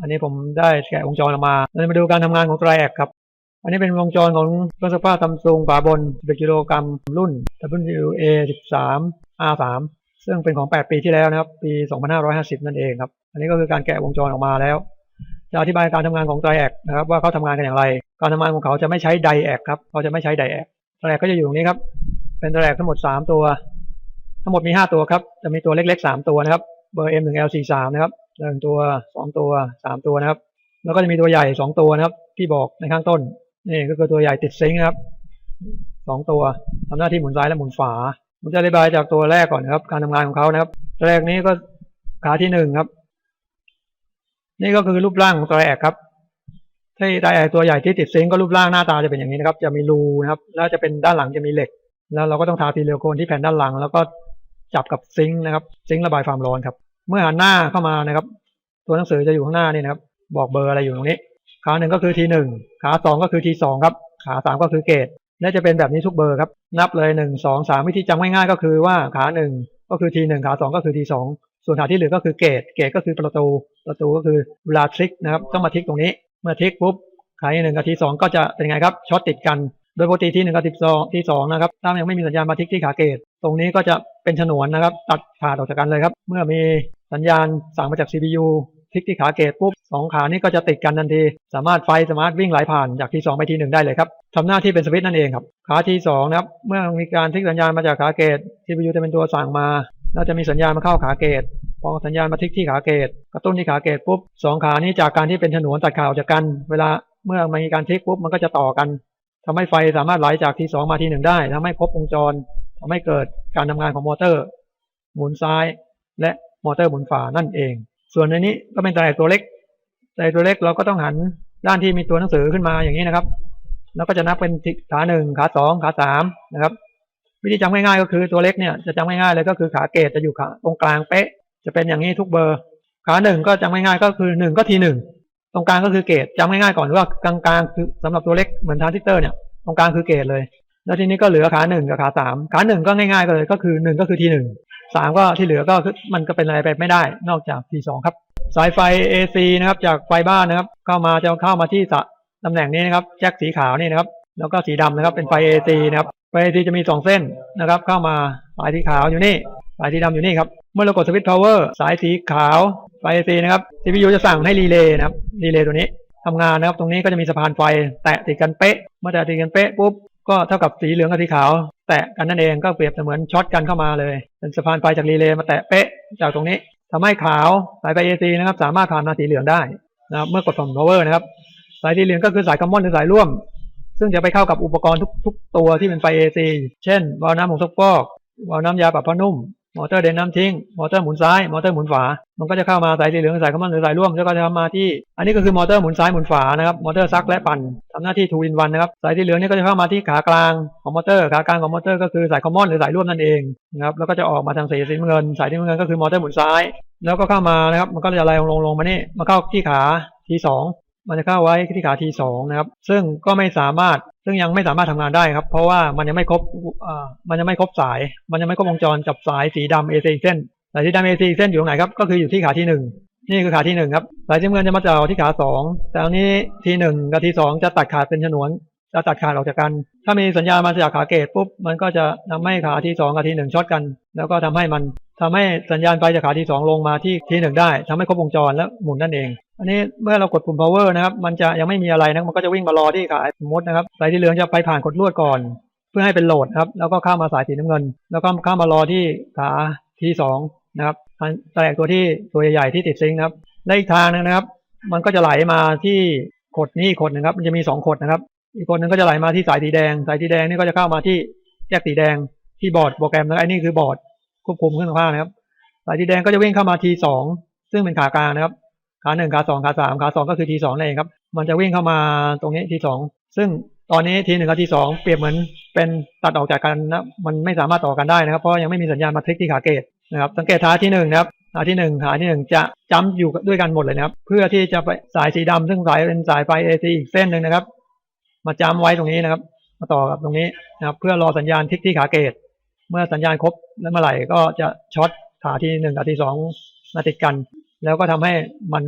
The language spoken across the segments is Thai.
อันนี้ผมได้แกะวงจรออกมาเรามาดูการทำงานของไตรแอกครับ อันนี้เป็นวงจรของเครื่องซักผ้าซัมซุงฝาบน11กิโลกรัมรุ่น WA 13 R3 ซึ่งเป็นของ 8 ปีที่แล้วนะครับ ปี 2550 นั่นเองครับ อันนี้ก็คือการแกะวงจรออกมาแล้ว จะอธิบายการทำงานของไตรแอกนะครับว่าเขาทำงานกันอย่างไร การทำงานของเขาจะไม่ใช้ไดแอกครับเขาจะไม่ใช้ไดแอกไตรแอกก็จะอยู่ตรงนี้ครับ เป็นไตรแอกทั้งหมด 3 ตัว ทั้งหมดมี 5 ตัวครับ จะมีตัวเล็กๆ 3 ตัวนะครับ เบอร์ M 1 L 4 3 นะครับหนึ่งตัว2ตัว3ตัวนะครับ แล้วก็จะมีตัวใหญ่2ตัวนะครับ ที่บอกในข้างต้นนี่ก็คือตัวใหญ่ติดซิงค์นะครับ2ตัวทำหน้าที่หมุนซ้ายและหมุนขวาผมจะอธิบายจากตัวแรกก่อนนะครับ การทำงานของเขานะครับตัวแรกนี้ก็ขาที่หนึ่งครับ นี่ก็คือรูปร่างของตัวแอกครับที่ไดแอกตัวใหญ่ที่ติดซิงค์ก็รูปร่างหน้าตาจะเป็นอย่างนี้นะครับ จะมีรูนะครับ แล้วจะเป็นด้านหลังจะมีเหล็ก แล้วเราก็ต้องทาซีลิโคนที่แผ่นด้านหลัง แล้วก็จับกับซิงค์นะครับ ซิงค์ระบายความร้อนครับ เมื่อหันหน้าเข้ามานะครับ ตัวหนังสือจะอยู่ข้างหน้านี่นะครับ บอกเบอร์อะไรอยู่ตรงนี้ ขาหนึ่งก็คือทีหนึ่งขาสองก็คือทีสองครับ ขาสามก็คือเกตและจะเป็นแบบนี้ทุกเบอร์ครับ นับเลยหนึ่งสองสามวิธีจำง่ายๆก็คือว่าขาหนึ่งก็คือทีหนึ่งขาสองก็คือทีสองส่วนขาที่เหลือก็คือเกตเกตก็คือประตู ประตูก็คือเวลาทริกนะครับต้องมาทริกตรงนี้เมื่อทริกปุ๊บขาหนึ่งกับทีสองก็จะเป็นไงครับช็อตติดกัน โดยปกติที่หนึ่งกับทีสองที่สองนะครับถ้ายังไม่มีสัญญาณมาทริกที่ขาเกต ตรงนี้ก็จะเป็นฉนวนนะครับ ตัดขาดออกจากกันเลยครับ เมื่อมี สัญญาณสั่งมาจาก CPU คลิกที่ขาเกตปุ๊บสองขานี้ก็จะติดกันทันที สามารถไฟสามารถวิ่งไหลผ่านจากที่สองไปที่หนึ่งได้เลยครับทำหน้าที่เป็นสวิตช์นั่นเองครับ ขาที่สองนะครับ เมื่อมีการทิกสัญญาณมาจากขาเกต CPU จะเป็นตัวสั่งมา แล้วจะมีสัญญาณมาเข้าขาเกต พอสัญญาณมาทิกที่ขาเกต กระตุ้นที่ขาเกตปุ๊บสองขานี้จากการที่เป็นฉนวนตัดขาออกจากกัน เวลาเมื่อมีการทิกปุ๊บมันก็จะต่อกันทำให้ไฟสามารถไหลจากที่สองมาที่หนึ่งได้ทำให้ครบวงจรทำให้เกิดการทำงานของมอเตอร์ หมุนซ้าย และ มอเตอร์หมุนขวานั่นเอง ส่วนในนี้ก็เป็นไตรตัวเล็กไตรตัวเล็กเราก็ต้องหันด้านที่มีตัวหนังสือขึ้นมาอย่างนี้นะครับ แล้วก็จะนับเป็นขาหนึ่งขาสองขาสามนะครับ วิธีจำง่ายๆก็คือตัวเล็กเนี่ยจะจำง่ายๆเลยก็คือขาเกตจะอยู่ขาตรงกลางเป๊ะ จะเป็นอย่างนี้ทุกเบอร์ ขาหนึ่งก็จำง่ายๆก็คือหนึ่งก็ทีหนึ่งตรงกลางก็คือเกตจำง่ายๆก่อนว่ากลางๆคือสำหรับตัวเล็กเหมือนทรานซิเตอร์เนี่ยตรงกลางคือเกตเลย แล้วทีนี้ก็เหลือขาหนึ่งกับขาสามขาหนึ่งก็ง่ายๆก็เลยก็คือหนึ่งก็คือทีหนึ่ง สามก็ที่เหลือก็มันก็เป็นอะไรไปไม่ได้ นอกจากทีสองครับ สายไฟ AC นะครับ จากไฟบ้านนะครับ เข้ามาจะเข้ามาที่ตำแหน่งนี้นะครับ แจ็คสีขาวนี่นะครับ แล้วก็สีดำนะครับ เป็นไฟ AC นะครับ ไฟ AC จะมีสองเส้นนะครับ เข้ามาสายสีขาวอยู่นี่ สายสีดำอยู่นี่ครับ เมื่อเรากดสวิตช์พาวเวอร์สายสีขาว ไฟ AC นะครับ CPU จะสั่งให้รีเลย์นะครับ รีเลย์ตัวนี้ทำงานนะครับ ตรงนี้ก็จะมีสะพานไฟแตะติดกันเป๊ะ เมื่อแตะติดกันเป๊ะปุ๊บ ก็เท่ากับสีเหลืองกับสีขาว แตะกันนั่นเองก็เปรียบเสมือนช็อตกันเข้ามาเลย เป็นสะพานไฟจากรีเลย์มาแตะเป๊ะจากตรงนี้ทำให้ขาวสายไฟเอซีนะครับ สามารถผ่านมาสีเหลืองได้นะครับเมื่อกดปุ่ม power นะครับ สายสีเหลืองก็คือสายคอมมอนหรือสายร่วม ซึ่งจะไปเข้ากับอุปกรณ์ทุกๆ ตัวที่เป็นไฟเอซีเช่นวาล์วน้ำของซักฟอกวาล์วน้ำยาปรับผ้านุ่ม มอเตอร์เดินน้ำทิ้ง มอเตอร์หมุนซ้าย มอเตอร์หมุนขวา มันก็จะเข้ามาสายสีเหลืองสายคอมมอนหรือสายร่วมแล้วก็จะมาที่ อันนี้ก็คือมอเตอร์หมุนซ้ายหมุนขวานะครับ มอเตอร์ซักและปั่นทำหน้าที่ทูอินวันนะครับ สายสีเหลืองนี่ก็จะเข้ามาที่ขากลางของมอเตอร์ ขากลางของมอเตอร์ก็คือสายคอมมอนหรือสายร่วมนั่นเองนะครับ แล้วก็จะออกมาทางสายสีเงิน สายสีเงินก็คือมอเตอร์หมุนซ้าย แล้วก็เข้ามานะครับ มันก็จะไหลลงลงลงมานี่มาเข้าที่ขาทีสองมันจะเข้าไว้ที่ขาทีสองนะครับ ซึ่งก็ไม่สามารถ ซึ่งยังไม่สามารถทำงานได้ครับ เพราะว่ามันยังไม่ครบมันยังไม่ครบสาย มันยังไม่ครบวงจรจับสายสีดำ AC เส้นสายสีดำ AC เส้นอยู่ตรงไหนครับ ก็คืออยู่ที่ขาที่หนึ่งนี่คือขาที่หนึ่งครับ สายสีเงินจะมาต่อที่ขาสองแต่อันนี้ทีหนึ่งกับทีสองจะตัดขาดเป็นฉนวน จะตัดขาดออกจากกัน ถ้ามีสัญญาณมาจากขาเกตปุ๊บ มันก็จะทำให้ขาที่สองกับทีหนึ่งช็อตกัน แล้วก็ทำให้มันทำให้สัญญาณไฟจากขาที่สองลงมาที่ทีหนึ่งได้ทำให้ครบวงจรแล้วหมุนนั่นเอง อันนี้เมื่อเรากดปุ่ม power นะครับ มันจะยังไม่มีอะไรนะมันก็จะวิ่งมารอที่ขาสมมตินะครับสายสีเหลืองจะไปผ่านกดลวดก่อน เพื่อให้เป็นโหลดครับ แล้วก็ข้ามมาสายสีน้ำเงิน แล้วก็ข้ามมารอที่ขาทีสองนะครับแตกตัวที่ตัวใหญ่ๆที่ติดซิงค์นะครับและอีกทางนึงนะครับ มันก็จะไหลมาที่ขดนี้ขดหนึงครับ มันจะมีสองขดนะครับ อีกคนนึงก็จะไหลมาที่สายสีแดง สายสีแดงนี่ก็จะเข้ามาที่แยกสีแดงที่บอร์ดโปรแกรมนะครับอันนี้คือบอร์ดควบคุมเครื่องผ้านะครับ สายสีแดงก็จะวิ่งเข้ามาทีสองซึ่งเป็นขากลางนะครับ ขาหนึ่งขาสองขาสามขาสองก็คือทีสองนั่นเองครับ มันจะวิ่งเข้ามาตรงนี้ทีสองซึ่งตอนนี้ทีหนึ่งกับทีสองเปรียบเหมือนเป็นตัดออกจากกันนะมันไม่สามารถต่อกันได้นะครับเพราะยังไม่มีสัญญาณมาทริกที่ขาเกตนะครับสังเกตขาที่หนึ่งนะครับขาที่หนึ่งขาที่หนึ่งจะจ้ำอยู่ด้วยกันหมดเลยนะครับ เพื่อที่จะไปสายสีดำซึ่งสายเป็นสายไฟ AC อีกเส้นหนึ่งนะครับ มาจ้ำไว้ตรงนี้นะครับ มาต่อกับตรงนี้นะครับ เพื่อรอสัญญาณทิกที่ขาเกต เมื่อสัญญาณครบแล้วเมื่อไหร่ก็จะช็อตขาที่หนึ่งกับที่สองมาติดกัน แล้วก็ทำให้มัน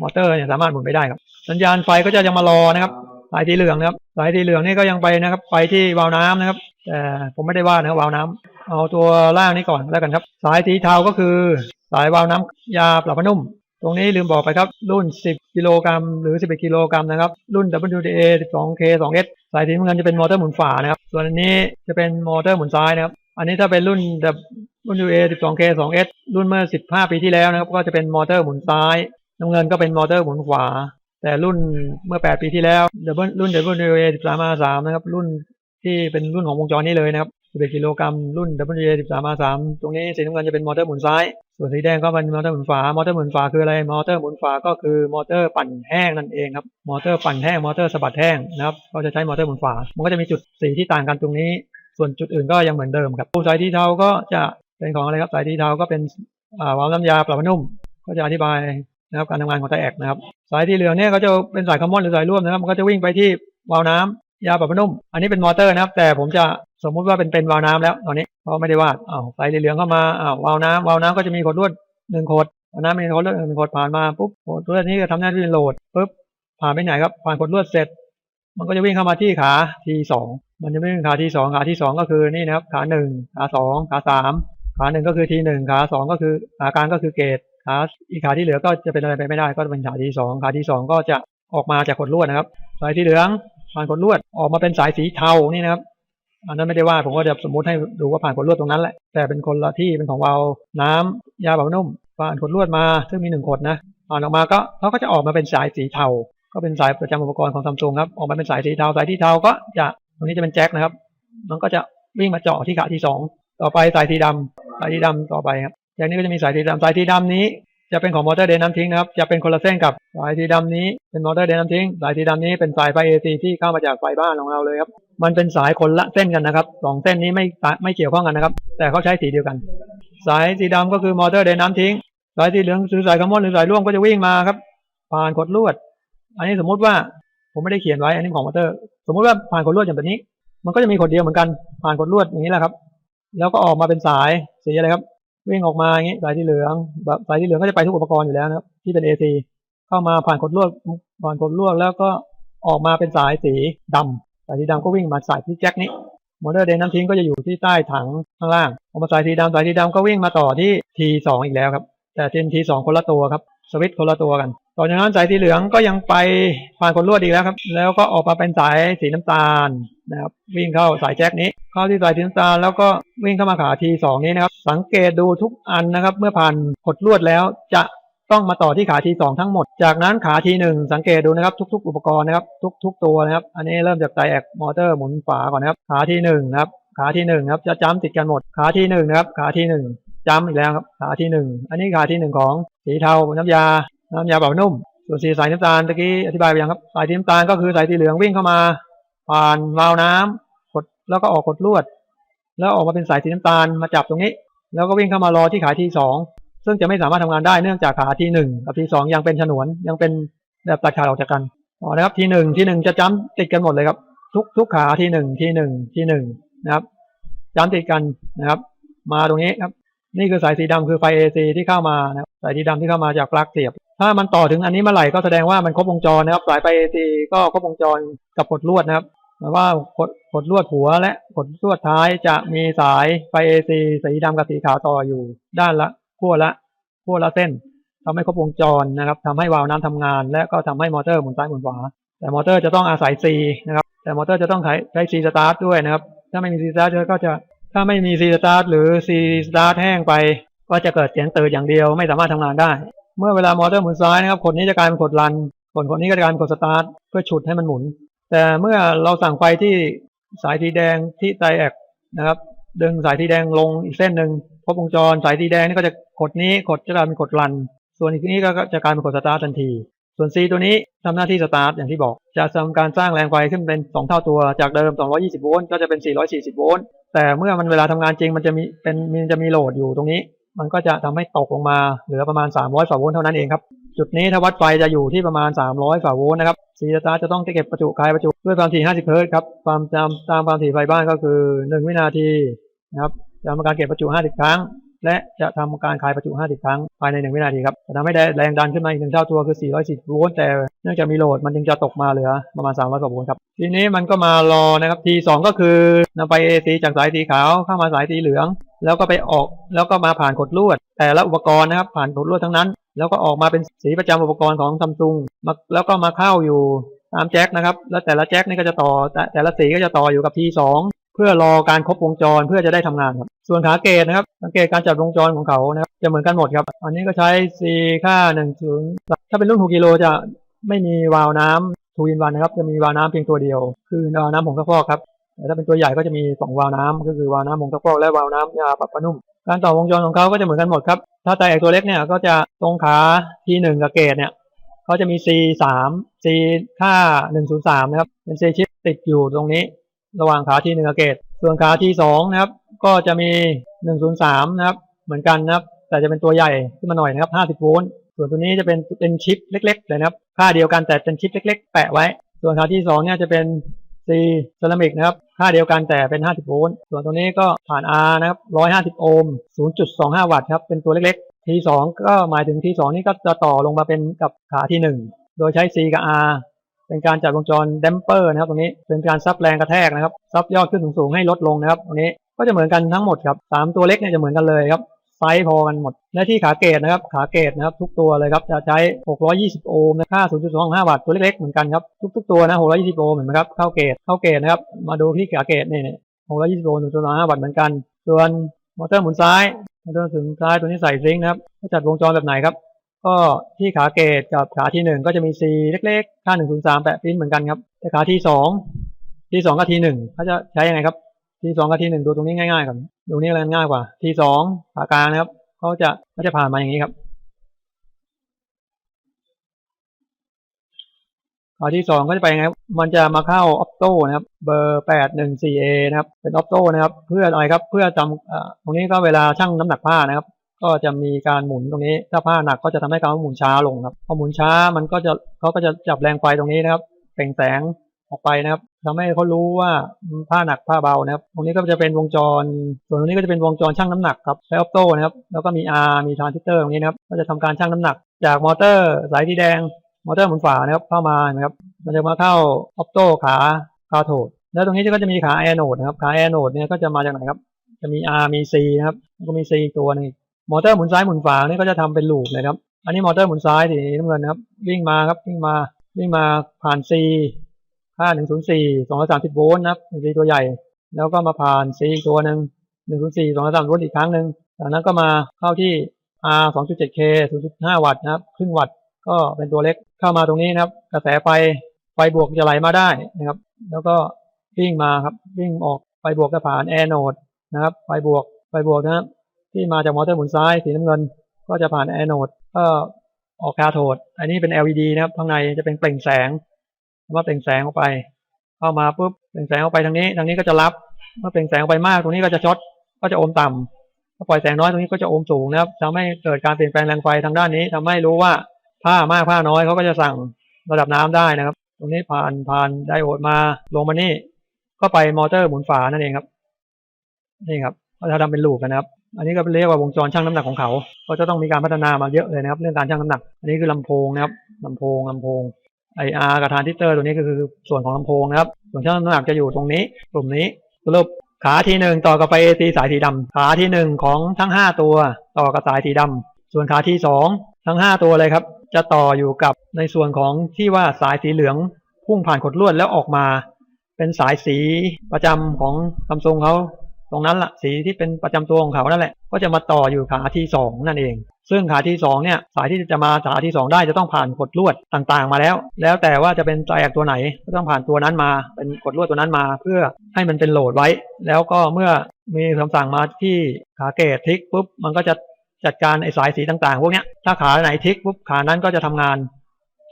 มอเตอร์เนี่ยสามารถหมุนไปได้ครับ สัญญาณไฟก็จะยังมารอนะครับสายสีเหลืองนะครับสายสีเหลืองนี่ก็ยังไปนะครับ ไปที่วาล์วน้ำนะครับแต่ผมไม่ได้วาดนะครับวาล์วน้ำเอาตัวล่างนี้ก่อนแล้วกันครับ สายสีเทาก็คือ สายวาล์วน้ำยาปรับผ้านุ่ม ตรงนี้ลืมบอกไปครับ รุ่น 10 กิโลกรัมหรือ 11 กิโลกรัมนะครับ รุ่น WDA 12K 2S สายสีน้ำเงินจะเป็นมอเตอร์หมุนฝานะครับ ส่วนอันนี้จะเป็นมอเตอร์หมุนซ้ายนะครับ อันนี้ถ้าเป็นรุ่น WDA 12K 2S รุ่นเมื่อ 15 ปีที่แล้วนะครับ ก็จะเป็นมอเตอร์หมุนซ้าย น้ำเงินก็เป็นมอเตอร์หมุนขวา แต่รุ่นเมื่อ 8 ปีที่แล้ว W รุ่น WDA 13R3 นะครับ รุ่นที่เป็นรุ่นของวงจรนี้เลยนะครับ11กิโลกรัมรุ่น WDA 13R3 ตรงนี้สีน้ำเงินจะเป็นมอเตอร์หมุนซ้าย ส่วนสีแดงก็เป็นมอเตอร์หมุนฝา มอเตอร์หมุนฝาคืออะไร มอเตอร์หมุนฝาก็คือมอเตอร์ปั่นแห้งนั่นเองครับ มอเตอร์ปั่นแห้ง มอเตอร์สะบัดแห้งนะครับ ก็จะใช้มอเตอร์หมุนฝา มันก็จะมีจุดสีที่ต่างกันตรงนี้ ส่วนจุดอื่นก็ยังเหมือนเดิมครับสายที่เทาก็จะเป็นของอะไรครับสายที่เทาก็เป็นวาล์วน้ำยาปรับนุ่ม ก็จะอธิบายนะครับการทำงานของไตแอกนะครับ สายที่เหลืองเนี่ยก็จะเป็นสายคอมมอนหรือสายร่วมนะครับมันก็จะวิ่งไปที่วาล์วน้ำยาปรับนุ่ม อันนี้เป็นมอเตอร์นะครับ แต่ผมจะสมมุติว่าเป็นเป็นวาล์วน้ำแล้วตอนนี้เพราะไม่ได้วาดอ้าวสายเหลืองเข้ามาอ้าววาล์วน้ำวาล์วน้ำก็จะมีขดลวดหนึ่งขดวาล์วน้ำมีขดลวดหนึ่งขดผ่านมาปุ๊บขดลวดนี้ก็ทำหน้าที่เป็นโหลดปุ๊บผ่านไปไหนครับผ่านขดลวดเสร็จ มันก็จะวิ่งเข้ามาที่ขาทีสองมันจะวิ่งขาทีสองขาที่สองก็คือนี่นะครับ ขาหนึ่งขาสองขาสามขาหนึ่งก็คือทีหนึ่งขาสองก็คือขากางก็คือเกตขาอีกขาที่เหลือก็จะเป็นอะไรไปไม่ได้ก็เป็นขาที่สองขาที่สองก็จะออกมาจากขดลวดนะครับ สายที่เหลืองผ่านขดลวดออกมาเป็นสายสีเทานี่นะครับอันนั้นไม่ได้ว่าผมก็จะสมมติให้ดูว่าผ่านขดลวดตรงนั้นแหละแต่เป็นคนละที่เป็นของวาลน้ำยาแบบนุ่มผ่านขดลวดมาซึ่งมีหนึ่งขดนะผ่านออกมาก็เขาก็จะออกมาเป็นสายสีเทา ก็เป็นสายประจำอุปกรณ์ของซัมซุงครับออกมาเป็นสายสีเทาสายที่เทาก็จะตรงนี้จะเป็นแจ็คนะครับมันก็จะวิ่งมาเจาะที่ขาที่สองต่อไปสายสีดำสายสีดำต่อไปครับอย่างนี้ก็จะมีสายสีดำสายสีดำนี้ จะเป็นของมอเตอร์เดนน้ำทิ้งนะครับจะเป็นคนละเส้นกับสายสีดำนี้เป็นมอเตอร์เดนน้ำทิ้งสายสีดำนี้เป็นสายไฟเอซีที่เข้ามาจากไฟบ้านของเราเลยครับมันเป็นสายคนละเส้นกันนะครับสองเส้นนี้ไม่ไม่เกี่ยวข้องกันนะครับ แต่เขาใช้สีเดียวกัน สายสีดำก็คือมอเตอร์เดนน้ำทิ้ง สายสีเหลืองหรือสายคาร์บอนหรือสายร่วมก็จะวิ่งมาครับผ่านกดลวด อันนี้สมมุติว่าผมไม่ได้เขียนไว้อันนี้ของมอเตอร์ สมมุติว่าผ่านกดลวดอย่างแบบนี้ มันก็จะมีกดเดียวเหมือนกันผ่านกดลวดอย่างนี้แหละครับ แล้วก็ออกมาเป็นสายสีอะไรครับวิ่งออกมาอย่างนี้สายที่เหลืองแบบสายที่เหลืองก็จะไปทุกอุปกรณ์อยู่แล้วนะครับที่เป็น AC เข้ามาผ่านกดลวดผ่านกดลวดแล้วก็ออกมาเป็นสายสีดำสายสีดำก็วิ่งมาสายที่แจ็คนี้มอเตอร์เดนน้ำทิ้งก็จะอยู่ที่ใต้ถังข้างล่างออกมาสายสีดำสายสีดำก็วิ่งมาต่อที่ T2 อีกแล้วครับแต่เป็น T2 คนละตัวครับสวิตช์คนละตัวกัน ต่อจากนั้นสายสีเหลืองก็ยังไปผ่านกดลวดอีกแล้วครับ แล้วก็ออกมาเป็นสายสีน้ำตาลนะครับ วิ่งเข้าสายแจ็คนี้ เข้าที่สายสีน้ำตาลแล้วก็วิ่งเข้ามาขา T2 นี้นะครับ สังเกตดูทุกอันนะครับ เมื่อผ่านกดลวดแล้วจะต้องมาต่อที่ขา T2 ทั้งหมด จากนั้นขา T1 สังเกตดูนะครับ ทุก ๆ อุปกรณ์นะครับทุก ๆ ตัวนะครับ อันนี้เริ่มจากไดแอกมอเตอร์หมุนฝาก่อนนะครับ ขา T1 นะครับ ขาที่หนึ่งครับจะจ้ำติดกันหมด ขาที่หนึ่งนะครับ ขาที่หนึ่งจ้ำอีกแล้วครับ ขาที่หนึ่งอันนี้ขาที่หนึ่งของสีเทาน้ำยา น้ำยาเบานุ่มส่วนสีสายน้ำตาลตะกี้อธิบายไปยังครับสายสีน้ำตาลก็คือสายสีเหลืองวิ่งเข้ามา ผ่านวาล์วน้ำกดแล้วก็ออกกดลวด แล้วออกมาเป็นสายสีน้ำตาลมาจับตรงนี้ แล้วก็วิ่งเข้ามารอที่ขาที่สองซึ่งจะไม่สามารถทำงานได้เนื่องจากขาที่หนึ่งกับที่สองยังเป็นฉนวนยังเป็นแบบตัดขาดออกจากกันต่อนะครับที่หนึ่งที่หนึ่งจะจ้ำติดกันหมดเลยครับ ทุกทุกขาที่หนึ่งที่หนึ่งที่หนึ่งนะครับจ้ำติดกันนะครับ มาตรงนี้ครับ นี่คือสายสีดำคือไฟ AC ที่เข้ามานะครับสายสีดำที่เข้ามาจากปลั๊กเสียบ ถ้ามันต่อถึงอันนี้เมื่อไหร่ก็แสดงว่ามันครบวงจรนะครับ สายไฟ AC ก็ครบวงจรกับกดลวดนะครับหมายว่ากดกดลวดหัวและกดลวดท้ายจะมีสายไฟ AC สีดำกับสีขาวต่ออยู่ ด้านละขั้วละขั้วละเส้นทำให้ครบวงจรนะครับทำให้วาล์วน้ำทำงาน และก็ทำให้มอเตอร์หมุนซ้ายหมุนขวาแต่มอเตอร์จะต้องอาศัย C นะครับแต่มอเตอร์จะต้องใช้ใช้ C start ด้วยนะครับ ถ้าไม่มี C start ก็จะถ้าไม่มี C start หรือ C start แห้งไป ก็จะเกิดเสียงตื่นอย่างเดียวไม่สามารถทำงานได้ เมื่อเวลามอเตอร์หมุนซ้ายนะครับขดนี้จะกลายเป็นขดรันขดขดนี้ก็จะกลายเป็นขดสตาร์ทเพื่อฉุดให้มันหมุน แต่เมื่อเราสั่งไฟที่สายสีแดงที่ไตแอกนะครับ ดึงสายสีแดงลงอีกเส้นหนึ่งครบวงจรสายสีแดงนี่ก็จะกดนี้กดจะกลายเป็นกดรัน ส่วนอีกนี้ก็จะกลายเป็นกดสตาร์ททันที ส่วน C ตัวนี้ทำหน้าที่สตาร์ทอย่างที่บอก จะทำการสร้างแรงไฟขึ้นเป็น 2 เท่าตัวจากเดิม 220 โวลต์ก็จะเป็น 440 โวลต์แต่เมื่อมันเวลาทำงานจริงมันจะมีเป็นมันจะมีโหลดอยู่ตรงนี้ มันก็จะทำให้ตกลงมาเหลือประมาณ 300ฝ่าโวลต์เท่านั้นเองครับ จุดนี้ถ้าวัดไฟจะอยู่ที่ประมาณ 300ฝ่าโวลต์นะครับ C สตาร์จะต้องเก็บประจุคายประจุด้วยความถี่ 50 เฮิรต์ครับความตามตามความถี่ไฟบ้านก็คือ 1 วินาทีนะครับจะทำการเก็บประจุ 50 ครั้ง และจะทำการคายประจุ 50 ครั้งภายใน 1 วินาทีครับจะทำให้ได้แรงดันขึ้นมาอีกหนึ่งเท่าตัวคือ 410 โวลต์แต่เนื่องจากมีโหลดมันจึงจะตกมาเหลือประมาณ 300 กว่าโวลต์ครับ ทีนี้มันก็มารอนะครับ T2 ก็คือนำไป AC จากสายสีขาวเข้ามาสายสีเหลือง แล้วก็ไปออกแล้วก็มาผ่านกดลวด แต่ละอุปกรณ์นะครับผ่านกดลวดทั้งนั้น แล้วก็ออกมาเป็นสีประจำอุปกรณ์ของซัมซุงมาแล้วก็มาเข้าอยู่ตามแจ็คนะครับ แล้วแต่ละแจ็คนี่ก็จะต่อแต่แต่ละสีก็จะต่ออยู่กับ T2 เพื่อรอการครบวงจรเพื่อจะได้ทำงานครับ ส่วนขาเกตนะครับสังเกตการจัดวงจรของเขานะครับจะเหมือนกันหมดครับ อันนี้ก็ใช้ C ค่า1ถ้าเป็นรุ่น6กิโลจะไม่มีวาล์วน้ำทูอินวันนะครับ จะมีวาล์วน้ำเพียงตัวเดียว คือวาล์วน้ำผงซักฟอกครับแต่ถ้าเป็นตัวใหญ่ก็จะมีสองวาล์วน้ำก็คือวาล์วน้ำผงซักฟอกและวาล์วน้ำยาปรับผ้านุ่ม การต่อวงจรของเขาก็จะเหมือนกันหมดครับ ถ้าไตรเอกตัวเล็กเนี่ยก็จะตรงขาที่หนึ่งกับเกตเนี่ยเขาจะมี C สาม C ค่าหนึ่งศูนย์สามนะครับเป็น C ชิปติดอยู่ตรงนี้ ระหว่างขาที่หนึ่งกับเกต ส่วนขาที่สองนะครับ ก็จะมีหนึ่งศูนย์สามนะครับ เหมือนกันนะครับ แต่จะเป็นตัวใหญ่ขึ้นมาหน่อยนะครับห้าสิบโวลต์ ส่วนตัวนี้จะเป็นเป็นชิปเล็กๆเลยนะครับ ค่าเดียวกันแต่เป็นชิปเล็ก ๆ แปะไว้ ส่วนขาที่สองเนี่ยจะเป็น C เซรามิกนะครับ ค่าเดียวกันแต่เป็น 50 โวลต์ ส่วนตัวนี้ก็ผ่าน R นะครับ 150 โอห์ม 0.25 วัตต์ครับ เป็นตัวเล็กๆ T2 ก็หมายถึง T2 นี่ก็จะต่อลงมาเป็นกับขาที่ 1 โดยใช้ C กับ R เป็นการจัดวงจรดัมเปอร์นะครับตรงนี้เป็นการซับแรงกระแทกนะครับซับยอดขึ้นสูงๆให้ลดลงนะครับตรงนี้ก็จะเหมือนกันทั้งหมดครับสามตัวเล็กเนี่ยจะเหมือนกันเลยครับไซส์พอกันหมดและที่ขาเกตนะครับขาเกตนะครับทุกตัวเลยครับจะใช้ 620 โอห์มนะค่า 0.25 วัตต์ตัวเล็กๆเหมือนกันครับทุกๆตัวนะ 620 โอห์มเห็นไหมครับเข้าเกตเข้าเกตนะครับมาดูที่ขาเกตนี่นี่620 โอห์ม0.25 วัตต์เหมือนกัน ส่วนมอเตอร์หมุนซ้ายมอเตอร์หมุนซ้ายตัวนี้ใส่ซิงค์นะครับจัดวงจรแบบไหนครับ ก็ที่ขาเกตกับขาที่1ก็จะมี C เล็กๆ ค่า103แปะปิ้นเหมือนกันครับ แต่ขาที่2ที่2กับที่1เขาจะใช้ยังไงครับ ที่2กับที่1ดูตรงนี้ง่ายๆก่อนดูนี่อะไรง่ายกว่า ที่2ขากลางนะครับเขาจะเขาจะผ่านมาอย่างนี้ครับขาที่สองก็จะไปยังไง มันจะมาเข้าออ t โต้นะครับ เบอร์แปดหนึ่งสี่เอนะครับ เป็นออ t โต้นะครับ เพื่ออะไรครับ เพื่อจำตรงนี้ก็เวลาชั่งน้ำหนักผ้านะครับ ก็จะมีการหมุนตรงนี้ ถ้าผ้าหนักก็จะทำให้เขาหมุนช้าลงครับพอหมุนช้ามันก็จะเขาก็จะจับแรงไฟตรงนี้นะครับเปล่งแสงออกไปนะครับทำให้เขารู้ว่าผ้าหนักผ้าเบานะครับ ตรงนี้ก็จะเป็นวงจร ส่วนตรงนี้ก็จะเป็นวงจรชั่งน้ำหนักครับใช้ออปโต้นะครับ แล้วก็มี R มีทรานซิสเตอร์ตรงนี้นะครับ ก็จะทำการชั่งน้ำหนัก จากมอเตอร์สายสีแดง มอเตอร์หมุนฝานะครับ เข้ามานะครับ มันจะมาเข้าออปโต้ขาคาโทด แล้วตรงนี้ก็จะมีขาแอโนดนะครับ ขาแอโนดเนี่ยก็จะมาจากไหนครับ จะมี R มี C นะครับ แล้วก็มี C ตัวนึง มอเตอร์หมุนซ้ายหมุนฝานี่ก็จะทำเป็นลูปเลยครับ อันนี้มอเตอร์หมุนซ้ายสีน้ำเงินนะครับ วิ่งมาครับวิ่งมาวิ่งมาผ่าน C ค่า104 230โวลต์นะครับ C ตัวใหญ่ แล้วก็มาผ่าน C อีกตัวหนึ่ง104 230โวลต์อีกครั้งหนึ่งจากนั้นก็มาเข้าที่ R 2.7K 0.5 วัตต์นะครับครึ่งวัตต์ก็เป็นตัวเล็กเข้ามาตรงนี้นะครับ กระแสไฟไฟบวกจะไหลมาได้นะครับ แล้วก็วิ่งมาครับวิ่งออกไฟบวกจะผ่านแอโนดนะครับไฟบวกไฟบวกนะครับ ที่มาจากมอเตอร์หมุนซ้ายสีน้ำเงิน ก็จะผ่านแอนโนดก็ออกคาโทดอันนี้เป็น LED นะครับข้างในจะเป็นเปล่งแสงว่าเปล่งแสงออกไป เข้ามาปุ๊บเปล่งแสงออกไปทางนี้ ทางนี้ก็จะรับเมื่อเปล่งแสงออกไปมาก ตรงนี้ก็จะช็อตก็จะโอมต่ำถ้าปล่อยแสงน้อยตรงนี้ก็จะโอมสูงนะครับทำให้เกิดการเปลี่ยนแปลงแรงไฟทางด้านนี้ทำให้รู้ว่าผ้ามากผ้าน้อยเขาก็จะสั่งระดับน้ำได้นะครับ ตรงนี้ผ่านผ่านไดโอดมาลงมานี่ก็ไปมอเตอร์หมุนฝานั่นเองครับ นี่ครับเขาจะทำเป็นลูปนะครับ อันนี้ก็เรียกว่าวงจรชั่งน้ำหนักของเขา ก็จะต้องมีการพัฒนามาเยอะเลยนะครับ เรื่องการชั่งน้ำหนัก อันนี้คือลำโพงนะครับลำโพงลำโพงไออาร์กับทรานซิสเตอร์ตัวนี้ก็คือส่วนของลำโพงนะครับ ส่วนช่างน้ำหนักจะอยู่ตรงนี้กลุ่มนี้สรุปขาที่หนึ่งต่อกับไฟเอซีสายสีดำขาที่หนึ่งของทั้งห้าตัวต่อกับสายสีดำส่วนขาที่สองทั้งห้าตัวเลยครับ จะต่ออยู่กับในส่วนของที่ว่าสายสีเหลืองพุ่งผ่านขดลวดแล้วออกมา เป็นสายสีประจำของซัมซุงเขา ตรงนั้นละสีที่เป็นประจำตัวของเขานั่นแหละก็จะมาต่ออยู่ขาที่สองนั่นเอง ซึ่งขาที่สองเนี่ยสายที่จะมาขาที่สองได้จะต้องผ่านกดลวดต่างๆ มาแล้ว แล้วแต่ว่าจะเป็นไจแอกตัวไหนก็ต้องผ่านตัวนั้นมา เป็นกดลวดตัวนั้นมา เพื่อให้มันเป็นโหลดไว้ แล้วก็เมื่อมีคำสั่งมาที่ขาเกตทิกปุ๊บมันก็จะจัดการไอ้สายสีต่างๆ พวกเนี้ยถ้าขาไหนทิกปุ๊บขานั้นก็จะทำงาน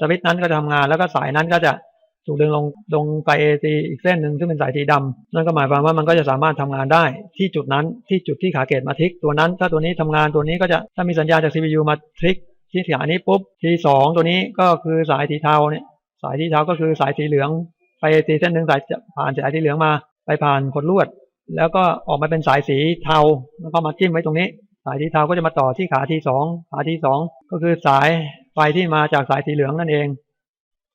สวิตช์นั้นก็จะทำงานแล้วก็สายนั้นก็จะ ถูกดึงลงลงไปเอซีอีกเส้นหนึ่งซึ่งเป็นสายสีดำนั่นก็หมายความว่ามันก็จะสามารถทำงานได้ที่จุดนั้นที่จุดที่ขาเกตมาทิก ตัวนั้น ถ้าตัวนี้ทำงานตัวนี้ก็จะถ้ามีสัญญาณจาก CPU มาทริกที่ขานี้ปุ๊บทีสองตัวนี้ก็คือสายสีเทาเนี่ยสายสีเทาก็คือสายสีเหลืองไปเอซีเส้นหนึ่งสายผ่านสายสีเหลืองมาไปผ่านขดลวด แล้วก็ออกมาเป็นสายสีเทาแล้วก็มาจิ้มไว้ตรงนี้ สายทีเทาก็จะมาต่อที่ขาทีสองขาทีสองก็คือสายไฟที่มาจากสายสีเหลืองนั่นเอง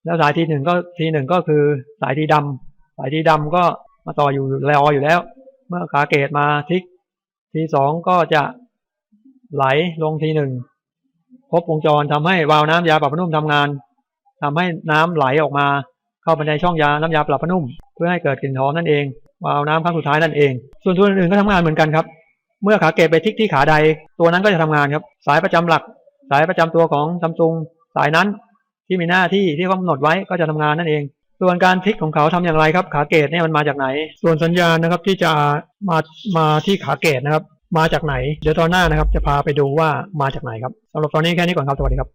แล้วสายทีหนึ่งก็ทีหนึ่งก็คือสายทีดำสายทีดำก็มาต่ออยู่รออยู่แล้ว เมื่อขาเกตมาทิกทีสองก็จะไหลลงทีหนึ่งครบวงจรทำให้วาล์วน้ำยาปรับผ้านุ่มทำงานทำให้น้ำไหลออกมา เข้าไปในช่องยาน้ำยาปรับผ้านุ่ม เพื่อให้เกิดกลิ่นหอมนั่นเอง วาล์วน้ำครั้งสุดท้ายนั่นเอง ส่วนตัวอื่นๆก็ทำงานเหมือนกันครับ เมื่อขาเกตไปทิกที่ขาใด ตัวนั้นก็จะทำงานครับ สายประจำหลัก สายประจำตัวของซัมซุงสายนั้น ที่มีหน้าที่ที่เขากำหนดไว้ก็จะทำงานนั่นเอง ส่วนการทิกของเขาทำอย่างไรครับ ขาเกตเนี่ยมันมาจากไหน ส่วนสัญญาณนะครับที่จะมามาที่ขาเกตนะครับ มาจากไหน เดี๋ยวตอนหน้านะครับ จะพาไปดูว่ามาจากไหนครับสำหรับตอนนี้แค่นี้ก่อนครับสวัสดีครับ